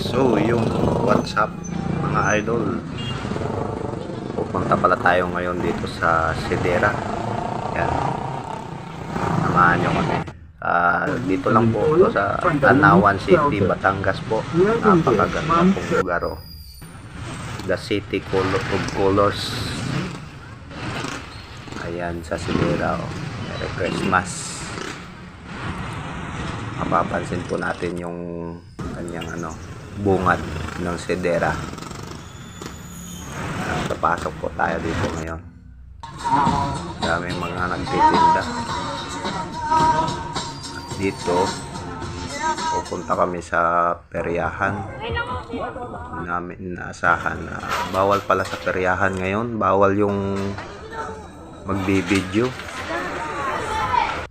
So, yung what's up mga idol. Pupunta pala tayo ngayon dito sa Sedera. Yan. Samahan nyo kami. Ah, dito lang po ito sa Tanawan City, Batangas po. Napakaganda pong lugar oh. The City of Colors. Ayan sa Sedera oh. Merry Christmas. Mapapansin po natin yung kanyang ano, bungad ng sedera. Uh, papasok po tayo dito ngayon. Dami mga nagtitinda. Dito, pupunta kami sa peryahan. Namin inaasahan na bawal pala sa peryahan ngayon. Bawal yung magbibideo.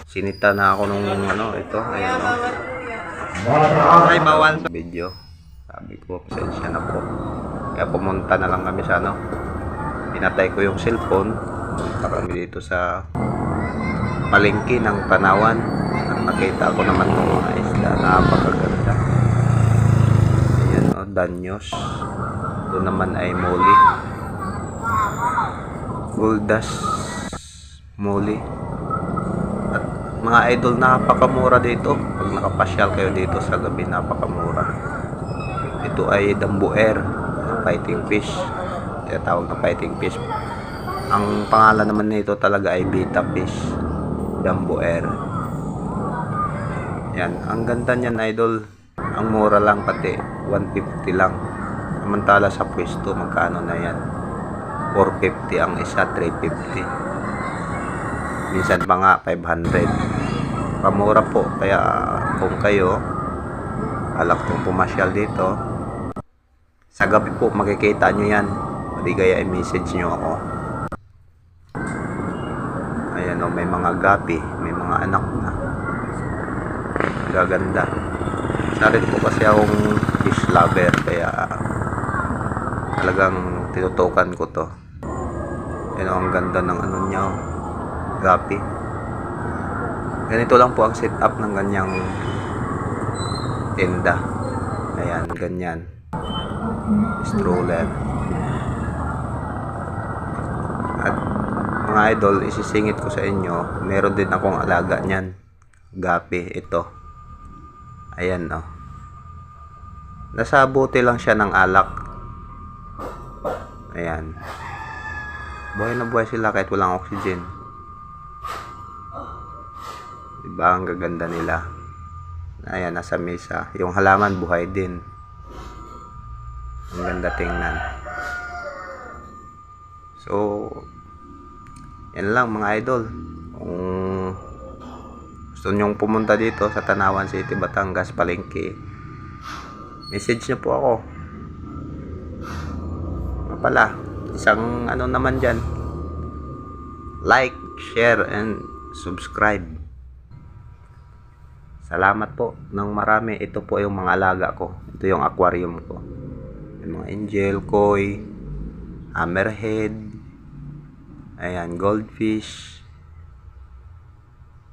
Sinita na ako nung ano, ito. Ayan o. Ay, bawal video. Sabi ko, pasensya na po. Kaya pumunta na lang kami sa ano. Pinatay ko yung cellphone. Pumunta kami dito sa palengke ng Tanawan. At nakita ko naman ng mga isda. Napakaganda. Ayan o, Danyos. Ito naman ay Moli. Guldas Moli. At mga idol, napakamura dito. Pag nakapasyal kayo dito sa gabi, napakamura. Ito ay dambuer fighting fish. Kaya tawag na fighting fish. Ang pangalan naman nito talaga ay beta fish. Dambuer. Yan. Ang ganda niyan, idol. Ang mura lang pati. 150 lang. Samantala sa pwesto, magkano na yan? 450 ang isa, 350 minsan pa nga 500 pamura po kaya kung kayo alak kong pumasyal dito. Sa gabi po makikita nyo yan. Hindi kaya i-message nyo ako. Ayan o may mga gapi may mga anak na. Gaganda. Sa rin po kasi akong fish lover kaya talagang tinutukan ko to. Yan o, ang ganda ng ano niya oh. Gapi. Ganito lang po ang setup ng ganyang tinda. Ayan, ganyan. Stroller. At mga idol, isisingit ko sa inyo, meron din akong alaga niyan. Gapi, ito. Ayan, oh. Nasa bote lang siya ng alak. Ayan. Buhay na buhay sila kahit walang oxygen. Diba ang gaganda nila? Ayan, nasa mesa. Yung halaman buhay din. Ang ganda tingnan. So, yan lang mga idol. Kung gusto nyong pumunta dito sa Tanawan City, Batangas, Palengke, message nyo po ako. Ano pala, isang ano naman dyan, like, share, and subscribe. Salamat po ng marami. Ito po yung mga alaga ko. Ito yung aquarium ko. Yung mga angel, koi, hammerhead, ayan, goldfish.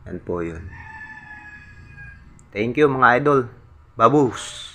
Yan po yun. Thank you mga idol. Babus!